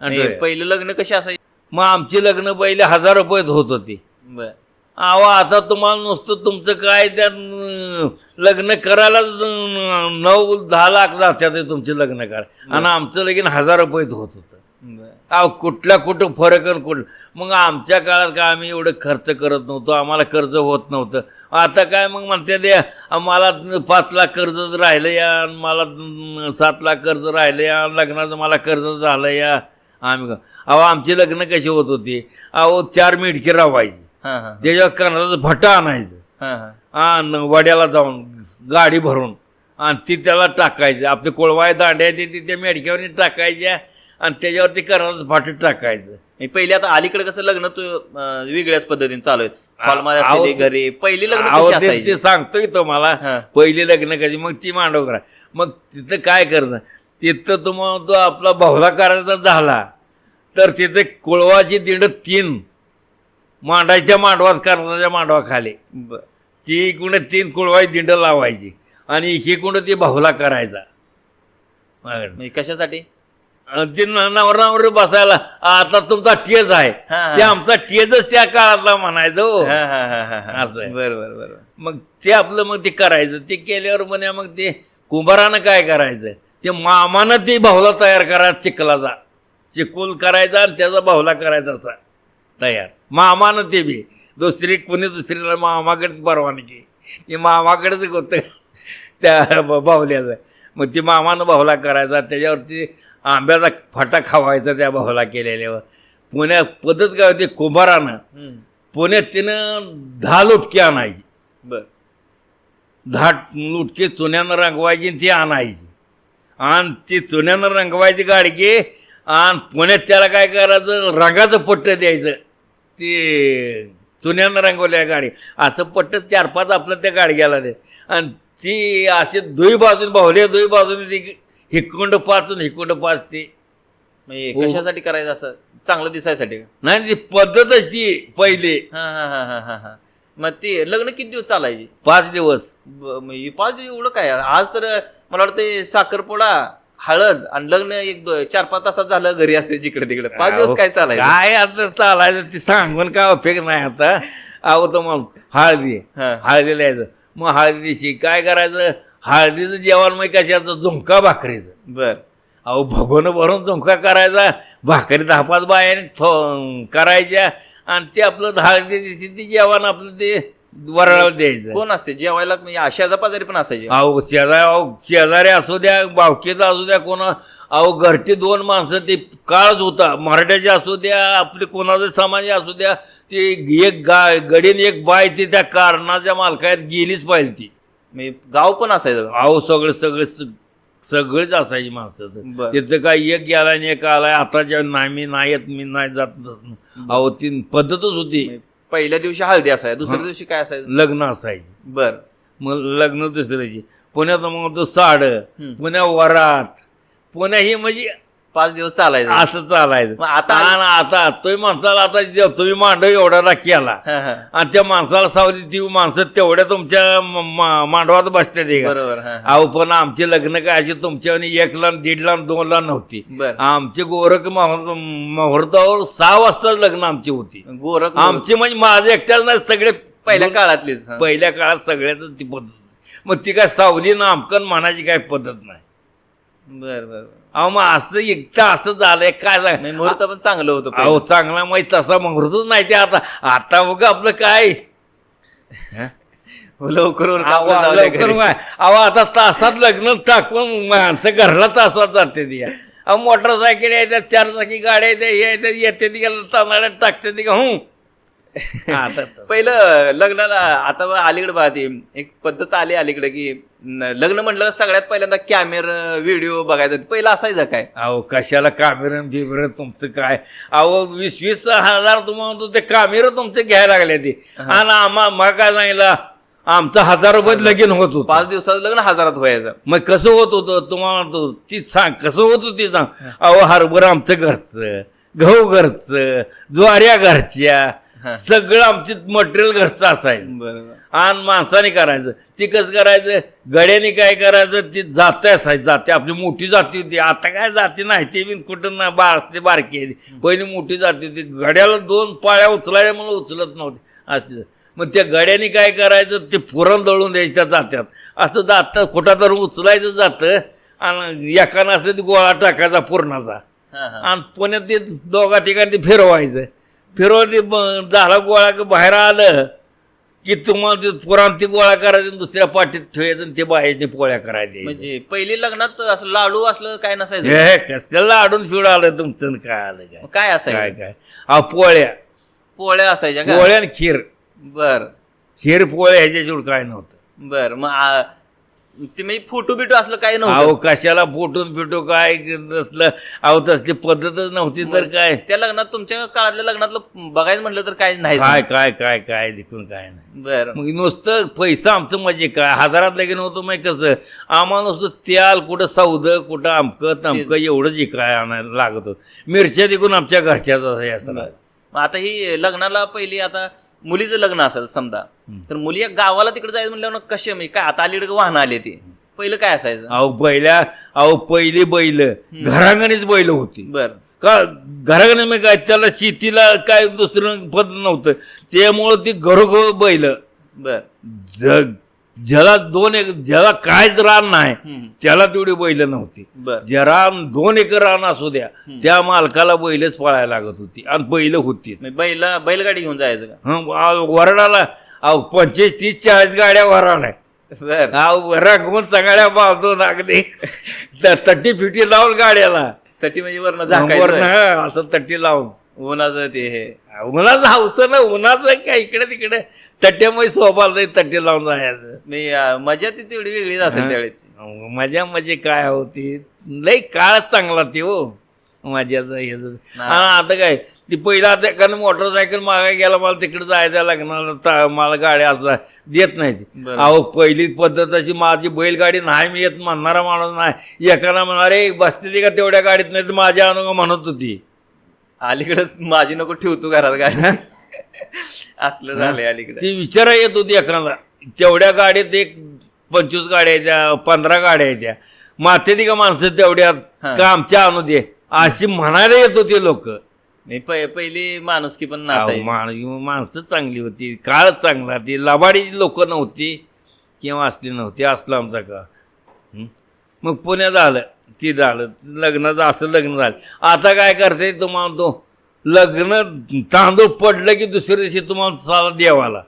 आणि पहिलं लग्न कशी असायची? मग आमची लग्न पहिले हजार रुपयात होत होती. बर. अहो आता तुम्हाला नुसतं तुमचं काय त्यात अं, लग्न करायला अं, नऊ दहा लाख जात्यात ते तुमचे लग्न करा आणि आमचं लगीन हजार रुपयात होत होतं. बर. अहो कुठल्या कुठं फरक आणि कुठं. मग आमच्या काळात काय आम्ही एवढं खर्च करत नव्हतो आम्हाला कर्ज होत नव्हतं. आता काय मग म्हणते ते मला पाच लाख कर्ज राहिलं या आणि मला अं, सात लाख कर्ज राहिलं या लग्नाचं मला कर्ज झालं या. आम्ही अहो आमची लग्न कशी होत होती? अहो चार मिटकी रावायची. त्याच्यावर कर्नाचं भटा आणायचं. आणि वड्याला जाऊन गाडी भरून आणि ती त्याला टाकायचं. आपले कोळवाय दांड्या ते ती त्या मेडक्यावर टाकायच्या आणि त्याच्यावरती कर्नाचं फाटं टाकायचं. पहिले आता अलीकडे कसं लग्न तू वेगळ्याच पद्धतीने चालू असलेली घरी पहिली लग्न ते ते सांगतोय तुम्हाला हा. पहिली लग्न कधी मग ती मांडव करा. मग तिथं काय करणं तिथं तुम्हाला तो आपला बहुला करायचा झाला. तर तिथे कुळवाची दिंड तीन मांडायच्या मांडवात कर्णाच्या मांडवाखाली. ती इकडे तीन कुळवाची दिंड लावायची आणि इकडे ती बहुला करायचा. म्हणजे कशासाठी? ते न- नवरा नवरी बसायला आता तुमचा टेज आहे. ते आमचा टेजच त्या काळातला म्हणायचं. असं आहे. बर बर बर. मग ते आपलं मग ते करायचं. ते केल्यावर म्हणे मग ते कुंभारानं काय करायचं? ते मामानं ते बाहुला तयार करा चिखलाचा चिकूल करायचा आणि त्याचा बाहुला करायचा असा तयार. मामानं ते बी. दुसरी कोणी दुसरीला मामाकडेच परवानगी. ते मामाकडेच होतं. त्या बाहुल्याचं मग ते मामानं बाहुला करायचा. त्याच्यावरती आंब्याचा फटा खावायचा त्या बाहुला केलेल्यावर. पुण्यात पद्धत काय होती? कुंभारानं. पुण्यात तिनं दहा लुटकी आणायची. बर. दहा लुटके चुन्यानं रंगवायची आणि ती आणायची. आणि ती चुन्यानं रंगवायची गाडगी आणि पुण्यात त्याला काय करायचं? रंगाचं पट्ट द्यायचं. ते चुन्यानं रंगवल्या गाडी. असं पट्ट चार पाच आपलं त्या गाडग्याला दे आणि ती असे दुई बाजून बाहुल्या दुई बाजूने ती हिकुंड पाच आणि हिकुंड पाच ती. म्हणजे. कशासाठी करायचं असं? चांगलं दिसायसाठी? नाही ती पद्धतच ती पहिली. हा हा हा हा हा. मग ते लग्न किती दिवस चालायचे? पाच दिवस. ब- हे पाच दिवस एवढं काय? आज तर मला वाटतं साखरपोडा हळद आणि लग्न एक दो- चार पाच तासात झालं घरी असते जिकडे तिकडे. पाच दिवस काय चालायचं? काय आता चालायचं ती सांगून काय उपयोग नाही आता. अहो तर मग हळदी. हा. हळदीला यायचं मग हळदी दिवशी काय करायचं? हळदीचं जेवण मग कशाचं? झुंका भाकरीचं. बर. अहो भगोनं भरून झुंका करायचा. भाकरी दहा पाच बायाने थो- करायच्या. आणि ते आपलं दिवशी ते जेवण आपलं ते वरळाला द्यायचं. कोण असते? जेवायला म्हणजे आशाचा पाजारी पण असायचे. अहो शेजारी अहो शेजारी असू द्या बावकीचा असू द्या कोणा अहो घरची दोन माणसं ते काळच होता. मराठ्याचे असू द्या आपले कोणाचे समाज असू द्या ते एक गा गडीन एक बाय ती त्या कारणाच्या मालकात गेलीच पाहिजे ती. म्हणजे गाव पण असायचं? अहो सगळे सगळे सगळेच असायची माणसं. तिथं काय एक गेला आणि एक आलाय. आताच्या नाही मी नाही येत मी नाही जात अहो ती पद्धतच होती. म्हणजे पहिल्या दिवशी हळदी असायची दुसऱ्या दिवशी काय असायचं? लग्न असायची. बर. मग लग्न दुसऱ्याची पुण्यात मग तो साड. पुण्या वरात. पुण्या ही म्हणजे पाच दिवस चालायचं. असं चालायचं. मग आता- आणि आता तुम्ही माणसाला आता जे- तुम्ही मांडव एवढा हा, हा. आणि त्या माणसाला सावली ती माणसं तेवढ्या तुमच्या म- म- मांडवात बसते ते का? बरोबर हा, हा. अहो पण आमचे लग्न काय असे तुमच्या आणि एक लाख दीड लाख दोन लाख नव्हती. बर. आमचे गोरख मुहूर्त- मुहूर्तावर सहा वाजता लग्न आमची होती. गोरख आमची म्हणजे माझे एकट्याच नाही सगळे पहिल्या काळातलीच हा. पहिल्या काळात सगळ्याच ती पद्धत मग ती काय सावली नामकन म्हणायची काय पद्धत नाही. बर बर बर. अहो मग असं एकटं असं झालंय काय नाही, सांग मुहूर्त पण चांगलं होतं अहो चांगला माहीत तसा मुहूर्तच नाही ते आता. आता बघ आपलं काय. पहिलं. लवकर उरका, अहो, आपलं जाऊ द्या लवकर घरी. मा- अहो आता तासात लग्न टाकून माणसं घरला तासात जाते ती. अहो मोटरसायकल येतात चार चाकी गाड्या येतात हे येतात येते ती तांदळ्या टाकते ती. का हूं. पहिलं लग्नाला आता अलीकडे बघा ती एक पद्धत आली अलीकडे की लग्न म्हटलं सगळ्यात पहिल्यांदा कॅमेरा व्हिडिओ बघायचा. पहिलं असायचं काय? अहो कशाला कामेरन बिबरन तुमचं काय? अहो वीस वीस हजार तुम्हाला ते कामेर तुमचं घ्यायला लागले ते. आणि आम्हा मग काय सांगितलं आमचं हजार. रुपयात लगीन होत होतं. पाच दिवसाचं लग्न हजारात व्हायचं. मग कसं होत होतं? तुम्हाला म्हणतो ती सांग कसं होत होती सांग? अहो हरभर आमचं घरचं गहू घरचं ज्वाऱ्या घरच्या सगळं आमचं मटेरियल घरचं असायचं. बरोबर. आणि माणसाने करायचं. ती कसं करायचं? गड्याने काय करायचं? ती जाते असायची. जाते. आपली मोठी जाती होती. आता काय जाती नाही. ते बी कुठं ना बा असते बारकी आहे. ती. पहिली मोठी जाती होती. गड्याला दोन पाळ्या उचलायच्या म्हणून उचलत नव्हते. असते. मग त्या गड्याने काय करायचं? ते पुरण दळून द्यायच्या जात्यात. असं जातं. कुठं तर उचलायचं जातं. आणि एकानं असं ते गोळा टाकायचा पुरणाचा. आणि पुण्यात ते दोघा ठिकाणी ते फिरवायचं. फिरवून झाला गोळा की बाहेर आलं की तुम्हाला ते पुराण ते गोळा करायचं दुसऱ्या पाठीत ठेवायचं आणि ते बाहेरने पोळ्या करायचे म्हणजे पहिली लग्नात असं लाडू असलं काय नसायचं? हे कसल्याला आडून फिड आलं तुमचं काय आलं काय? काय काय असायचं? काय अहो पोळ्या. पोळ्या असायच्या पोळ्या आणि खीर. बर. खीर पोळ्या ह्याच्याशिवाय काय नव्हतं. बर मग ते म्हणजे फोटो बिटो असलं काय नव्हतं. अहो कशाला फुटून फिटू काय नसलं? अहो तसली पद्धतच नव्हती तर काय? त्या लग्नात तुमच्या काळातल्या लग्नातलं बघायचं म्हटलं तर काय नाही. काय काय काय काय देखून काय नाही. बर. मग नुसतं पैसा आमचं म्हणजे काय? हजारात लगीन होतं मग कसं? आम्हाला नुसतं त्याल कुठं सौद कुठं अमकं तमकं एवढंच काय आणायला लागत होतं. मिरच्या देखून आमच्या घरच्याच असं मग आता ही लग्नाला पहिली आता मुलीचं लग्न असेल समजा तर मुली या गावाला तिकडे जायचं म्हणल्यावर कसे म्हणजे काय आता अलीकडे वाहन आले ते. पहिलं काय असायचं? अहो बैल्या अहो पहिली बैल. घरांगणीच बैल होती. बर. का घरांगणी मग काय त्याला शेतीला काय दुसरं पद नव्हतं. त्यामुळं ती घरोघर बैल. बर. ज- ज्याला दोन एक ज्याला कायच रान नाही. त्याला तेवढी बैल नव्हती. बर. जे रान दोन एकर रान असू द्या त्या मालकाला बैलच पळायला लागत होती आणि बैल मग बैला बैलगाडी घेऊन जायचं का? हं, वरडाला अहो पंचवीस तीस चाळीस गाड्या वराला बर. वरा घेऊन सगळ्या बांधून अगदी त- तट्टी फिटी लावून गाड्याला. तटी म्हणजे हं, असं तट्टी लावून. उन्हाचं ते हे. उन्हाचं हौस ना उन्हाचं काय? इकडे तिकडे. तट्ट्यामध्ये सोपाला तट्टी लावून जायचं मी मजा ती तेवढी वेगळीच असेल त्यावेळेची. मजा म्हणजे काय होती लई काळच चांगला ते हो. मजाचं हे आता काय? ती पहिला आता कारण मोटरसायकल मागाय गेला मला तिकडे जायचं लग्नाला मला गाड्या असला देत नाही. अहो पहिली पद्धत अशी माझी बैलगाडी नाही मी येत म्हणणारा माणूस नाही. एकाला म्हणणार बसलेली का तेवढ्या गाडीत? नाही तर माझ्या अनुग म्हणत होती. अलीकडे माझी नको ठेवतो घरात गाडी. असलं झालंय अलीकडे. ती विचारा येत होती एकाला तेवढ्या गाडीत एक पंचवीस गाड्या येत्या पंधरा गाड्या येत्या माते का माणसं तेवढ्यात. का आमच्या आणू दे अशी म्हणायला येत होती लोक. मी पहि- पहिली माणुसकी पण नसायची माणसं चांगली होती. काळ चांगला. ती लबाडी लोक नव्हती. किंवा असली नव्हती. असलं आमचा का? मग पुण्यात आलं. ती झालं. लग्नाचं असं लग्न झालं. आता काय करते तुम्हाला तो लग्न तांदूळ पडलं की दुसऱ्या दिवशी तुम्हाला चाला देवाला.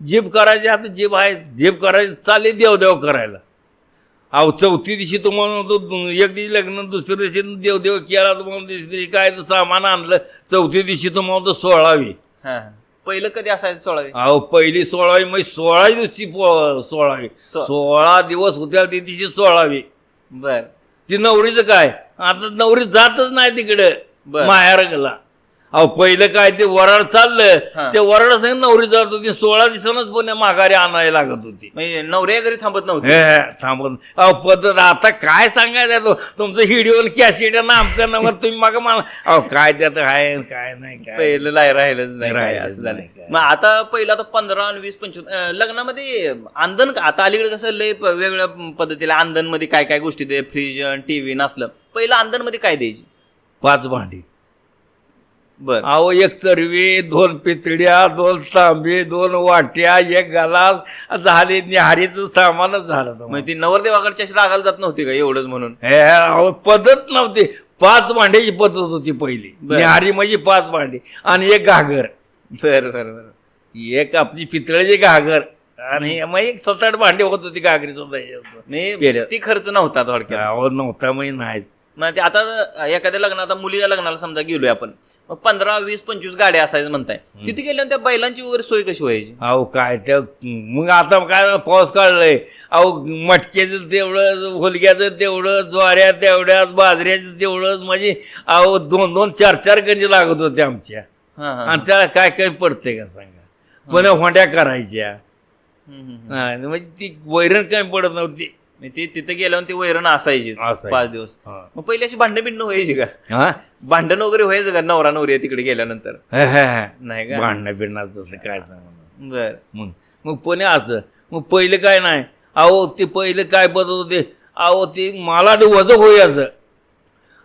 जीप करायची आता जीप आहे जीप करायची चालली देवदेव करायला. अहो चौथी दिवशी तुम्हाला तो एक दिवशी लग्न दुसऱ्या दिवशी देवदेव केला तुम्हाला दिवशी काय तर सामान आणलं चौथी दिवशी तुम्हाला तो सोळावी. पहिलं कधी असायचं सोळावी? अहो पहिली सोळावी मग सोळा दिवशी सोळावी. सोळा दिवस होत्या त्या दिवशी सोळावी. बर. ती नवरीचं काय? आता नवरी जातच नाही तिकडे. माहेरला अहो पहिलं काय ते वराड. चाललं ते वराड सांग नवरी जात होती सोळा दिवसानच पण माघारी आणायला लागत होती. म्हणजे नवऱ्या घरी थांबत नव्हती. हे थांबून अहो पद्धत आता काय सांगायचं तो? तुमचं हिडिओ कॅसेट नामकं नंबर तुम्ही मग मला अहो काय त्यात आहे काय नाही काय पहिलं लाय राहिलंच नाही काय राहिलंच असं झालं. नाही काय. मग आता पहिलं आता पंधरा आणि वीस पंचवीस अं, लग्नामध्ये अंधन का- आता अलीकडे कसं लय प- वेगवेगळ्या पद्धतीला अंधनमध्ये काय काय गोष्टी दे फ्रीज टीव्ही नसलं पहिलं अंधनमध्ये काय द्यायची? पाच भांडी. बर. अहो एक चरवी दोन पितळ्या दोन तांबे दोन वाट्या एक गलास झाले निहारीचं सामानच झालं तो. मग ती नवरदेवाकडच्या रागाला जात नव्हती का एवढंच म्हणून? हे अहो पद्धत नव्हती. पाच भांड्याची पद्धत होती पहिली. निहारी म्हणजे पाच भांडी आणि एक घागर. बर बर बर. एक आपली पितळेची घागर आणि मग एक सात आठ भांडी होत होती घागरी सुद्धा. ती खर्च नव्हता थोडक्यात. अहो नव्हता मग नाही. मग ते आता एखाद्या लग्नात आता मुलीच्या लग्नाला समजा गेलोय आपण मग पंधरा वीस पंचवीस गाड्या असायचं म्हणताय. तिथे गेल्यावर त्या बैलांची वगैरे सोय कशी व्हायची? अहो काय त्या मग आता काय पाऊस काढलाय. अहो मटक्याचं तेवढं होलग्याचं तेवढं ज्वाऱ्या तेवढ्याच बाजऱ्याचं तेवढंच म्हणजे अहो दोन दोन चार चार गंजी लागत होत्या आमच्या. आणि त्याला काय काय पडते का सांगा? पुन्हा होंड्या करायच्या. म्हणजे ती वैरण काय पडत नव्हती. ती तिथे गेल्यावर ती वैरण असायची. पाच दिवस. हा. मग पहिली अशी भांडण बिंडणं व्हायची का? हा? भांडण वगैरे व्हायचं का? नवरा नवरी तिकडे गेल्यानंतर. हे, हे, हे. नाही का? भांडणं बिडणं तसं काय बर. मग मग पुणे असं? मग पहिले काय नाही? अहो ते पहिले काय बदल होते? अहो ते मला ते वजन होयाचं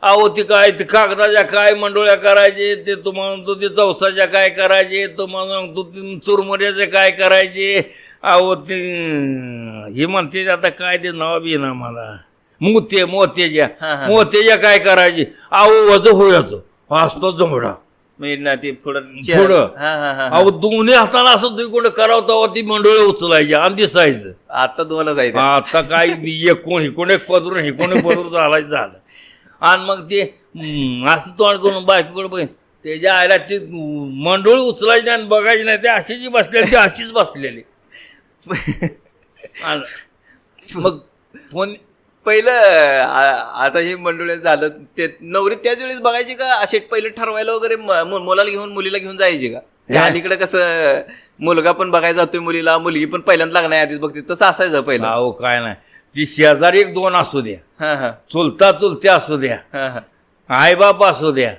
अहो ते काय ते कागदाच्या काय मंडोळ्या करायचे? ते तुम्हाला म्हणतो ते चौसाच्या काय करायचे? तुम्हाला म्हणतो ते चुरमुऱ्याचे काय करायचे? अहो ते हे म्हणते आता काय ते नाव बी ना मला. मोते मोत्याच्या. मोत्याच्या काय करायचे? अहो वजन होयाचं असतो जोडा म्हणजे ते पुढं पुढं. अहो दोन्ही हाताला असं दुईकडं करावं तेव्हा ती मंडोळे उचलायची आणि दिसायचं. आता दोनच आहेत आता काय एकूण हिकोण एक पदरून हिकोण एक पदरून झालाय झालं. आणि मग ते असं तोंड करून बायकोकडे बघ त्याच्या आयला ते मंडोळी उचलायची नाही आणि बघायची नाही. ते अशी जी बसलेली ती अशीच बसलेली. मग फोन पहिलं आता हे मंडळ झालं ते नवरी त्याच वेळेस बघायची का? असे पहिले ठरवायला वगैरे मुलाला घेऊन मुलीला घेऊन जायची का? हा. अलीकडे कसं मुलगा पण बघायला जातोय मुलीला मुलगी पण पहिल्यांदा लग्न आधीच बघते. तसं असायचं पहिलं. अहो काय नाही. ती शेजारी एक दोन असू द्या. चुलता चुलत्या असू द्या. आईबाप असू द्या.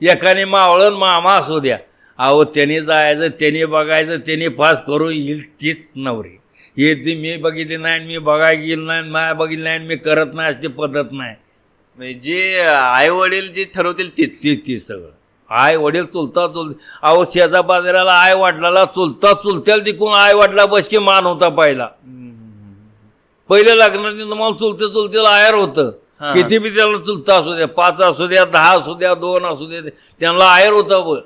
एकाने मावळण मामा असू द्या. अहो त्याने जायचं त्याने बघायचं त्याने पास करून येईल तीच नवरी. हे ती मी बघितली नाही मी बघायला गेलो नाही माया बघितली नाही मी करत नाही अशी पद्धत नाही. म्हणजे जे आई वडील जे ठरवतील तीच. ती ती सगळं. आई वडील चुलता. चुल अहो शेजा बाजाराला आई वाटलाला चुलता चुलत्याला तिकून आई वाटला बसकी मान होता पहिला. पहिले लग्नात तुम्हाला चुलते चुलतेला आयर होतं. किती बी त्याला चुलता असू द्या पाच असू द्या दहा असू द्या दोन असू द्या त्यांना आयर होतं